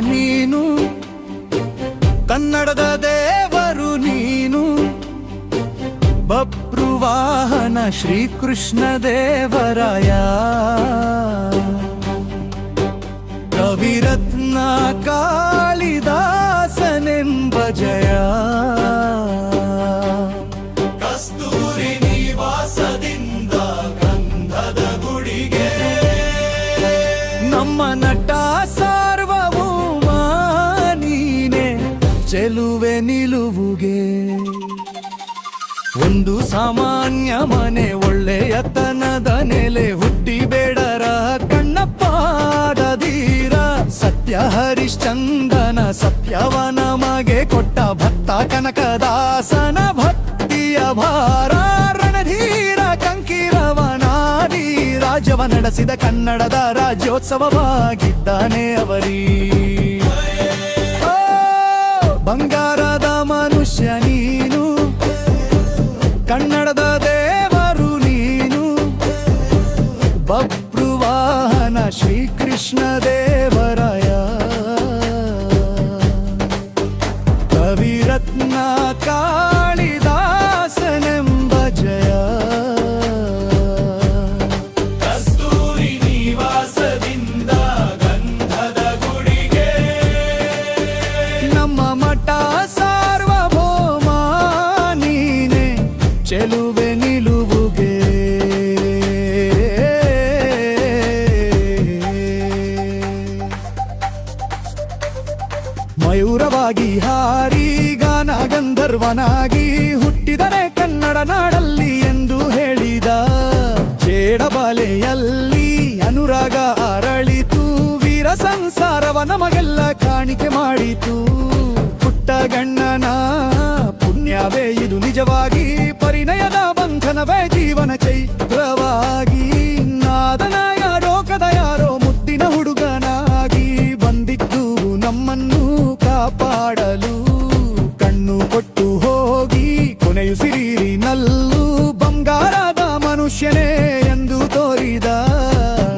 ನೀನು? ಕನ್ನಡದ ದೇವರು ನೀನು? ಬಪ್ರುವಾಹನ ಶ್ರೀಕೃಷ್ಣ ದೇವರಾಯ. ಕವಿರತ್ನ ಕಾಳಿದಾಸನೆಂಬ ಜಯ. ಕಸ್ತೂರಿ ನಿವಾಸದಿಂದ ನಮ್ಮ ನಟ ಚೆಲುವೆ ನಿಲುವುಗೆ. ಒಂದು ಸಾಮಾನ್ಯ ಮನೆ ಒಳ್ಳೆಯತನದ ನೆಲೆ, ಹುಟ್ಟಿ ಬೇಡರ ಕಣ್ಣಪ್ಪ ಧೀರ ಸತ್ಯ ಹರಿಶ್ಚಂದನ ಸತ್ಯವ ನಮಗೆ ಕೊಟ್ಟ ಭಕ್ತ ಕನಕದಾಸನ ಭಕ್ತಿಯ ಭಾರ. ರಣಧೀರ ಕಂಕೀರವನಾದಿ, ರಾಜವ ನಡೆಸಿದ ಕನ್ನಡದ ರಾಜ್ಯೋತ್ಸವವಾಗಿದ್ದಾನೆ. ಕನ್ನಡದ ದೇವರು ನೀನು. ಬಬ್ರುವಾಹನ ಶ್ರೀಕೃಷ್ಣ ದೇವರಾಯ ಚೆಲುವೆ ನಿಲುವುಗೆ. ಮಯೂರವಾಗಿ ಹಾರಿ ಗಾನ ಗಂಧರ್ವನಾಗಿ ಹುಟ್ಟಿದರೆ ಕನ್ನಡ ನಾಡಲ್ಲಿ ಎಂದು ಹೇಳಿದ ಚೇಡಬಾಲೆಯಲ್ಲಿ ಅನುರಾಗ ಅರಳಿತು, ವೀರ ಸಂಸಾರವ ನಮಗೆಲ್ಲ ಕಾಣಿಕೆ ಮಾಡಿತು. ಪುಟ್ಟ ಗಣ್ಣನ ಪುಣ್ಯವೇ ಇದು ನಿಜವಾಗಿ ಬಂಧನವೇ ಜೀವನ ಚೈತ್ರವಾಗಿ. ನಾದನ ಯಾರೋ ಕದ ಯಾರೋ ಮುದ್ದಿನ ಹುಡುಗನಾಗಿ ಬಂದಿದ್ದು ನಮ್ಮನ್ನು ಕಾಪಾಡಲು. ಕಣ್ಣು ಕೊಟ್ಟು ಹೋಗಿ ಕೊನೆಯುಸಿರಿನಲ್ಲೂ ಬಂಗಾರದ ಮನುಷ್ಯನೇ ಎಂದು ತೋರಿದ.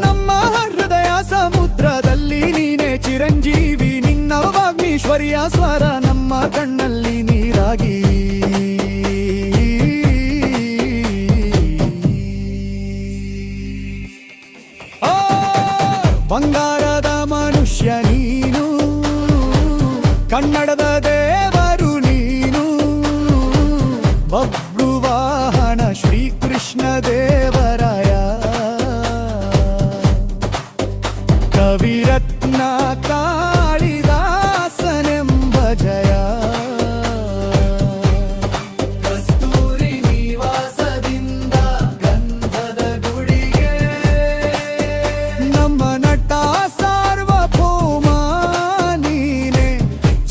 ನಮ್ಮ ಹೃದಯ ಸಮುದ್ರದಲ್ಲಿ ನೀನೆ ಚಿರಂಜೀವಿ. ನಿನ್ನ ವಾಗ್ಮೀಶ್ವರಿಯ ಸ್ವರ ನಮ್ಮ ಕಣ್ಣಲ್ಲಿ ನೀರಾಗಿ ಬಂಗಾರದ ಮನುಷ್ಯ ನೀನು ಕನ್ನಡದ ದೇವರು ನೀನು. ಬಬ್ರುವಾಹನ ಶ್ರೀಕೃಷ್ಣ ದೇವರಾಯ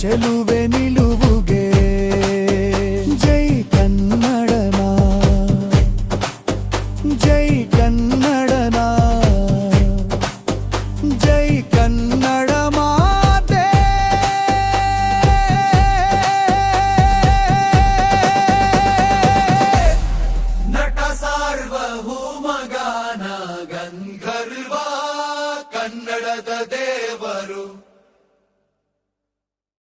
ಚೆಲುವೆ ನಿಲುವುಗೆ ಜೈ ಕನ್ನಡನ ಜೈ ಕನ್ನಡನ